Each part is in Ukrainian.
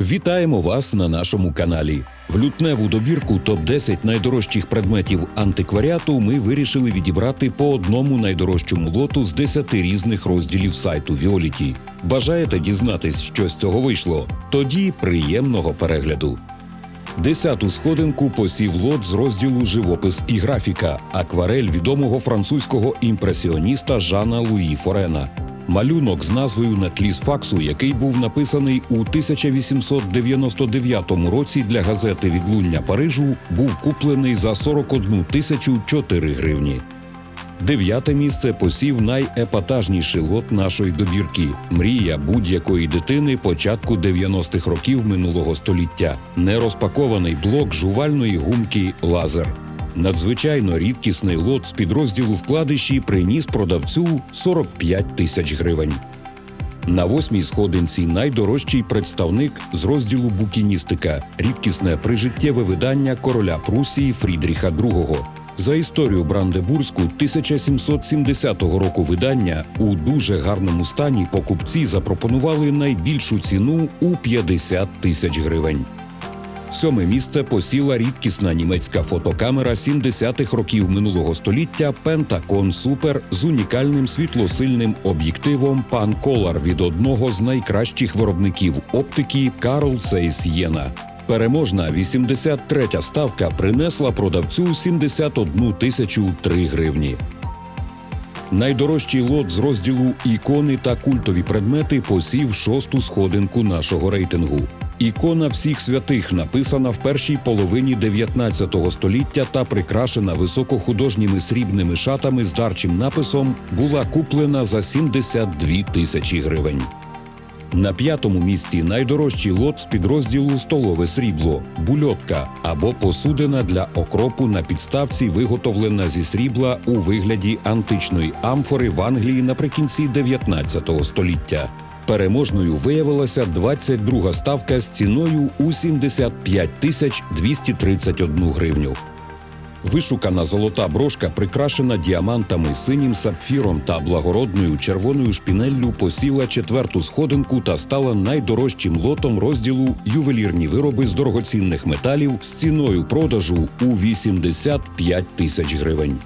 Вітаємо вас на нашому каналі. В лютневу добірку топ 10 найдорожчих предметів антикваріату ми вирішили відібрати по одному найдорожчому лоту з 10 різних розділів сайту Віоліті. Бажаєте дізнатись, що з цього вийшло? Тоді приємного перегляду. Десяту сходинку посів лот з розділу живопис і графіка, акварель відомого французького імпресіоніста Жана Луї Форена. Малюнок з назвою на тлі з факсу, який був написаний у 1899 році для газети Відлуння Парижу, був куплений за 41 тисячу 4 гривні. Дев'яте місце посів найепатажніший лот нашої добірки мрія будь-якої дитини початку 90-х років минулого століття. Нерозпакований блок жувальної гумки лазер. Надзвичайно рідкісний лот з підрозділу вкладиші приніс продавцю 45 тисяч гривень. На восьмій сходинці найдорожчий представник з розділу букіністика рідкісне прижиттєве видання короля Прусії Фрідріха II. За історію Брандебурзьку 1770 року видання у дуже гарному стані покупці запропонували найбільшу ціну у 50 тисяч гривень. Сьоме місце посіла рідкісна німецька фотокамера 70-х років минулого століття Pentagon Super з унікальним світлосильним об'єктивом Pan Color від одного з найкращих виробників оптики Carl Zeiss Jena. Переможна 83-я ставка принесла продавцю 71 тисячу 3 гривні. Найдорожчий лот з розділу ікони та культові предмети посів шосту сходинку нашого рейтингу. Ікона всіх святих написана в першій половині 19 століття та прикрашена високохудожніми срібними шатами з дарчим написом, була куплена за 72 тисячі гривень. На п'ятому місці найдорожчий лот з підрозділу столове срібло бульотка або посудина для окропу на підставці, виготовлена зі срібла у вигляді античної амфори в Англії наприкінці 19 століття. Переможною виявилася 22-га ставка з ціною у 75 тисяч 231 гривню. Вишукана золота брошка, прикрашена діамантами, синім сапфіром та благородною червоною шпінеллю, посіла четверту сходинку та стала найдорожчим лотом розділу ювелірні вироби з дорогоцінних металів з ціною продажу у 85 тисяч гривень.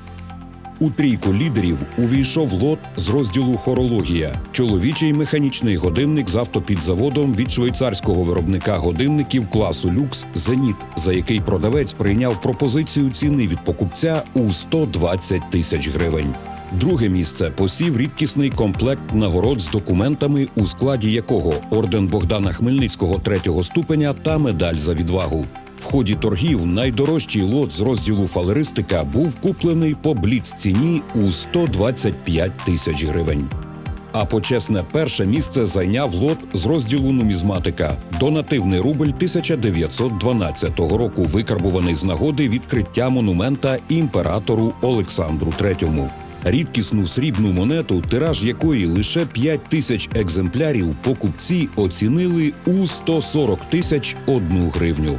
У трійку лідерів увійшов лот з розділу хорологія, чоловічий механічний годинник з автопідзаводом від швейцарського виробника годинників класу люкс Зеніт, за який продавець прийняв пропозицію ціни від покупця у 120 тисяч гривень. Друге місце посів рідкісний комплект нагород з документами, у складі якого орден Богдана Хмельницького третього ступеня та медаль за відвагу. В ході торгів найдорожчий лот з розділу фалеристика був куплений по бліц-ціні у 125 тисяч гривень. А почесне перше місце зайняв лот з розділу нумізматика донативний рубль 1912 року, викарбуваний з нагоди відкриття монумента імператору Олександру III. Рідкісну срібну монету, тираж якої лише 5 тисяч екземплярів, покупці оцінили у 140 тисяч одну гривню.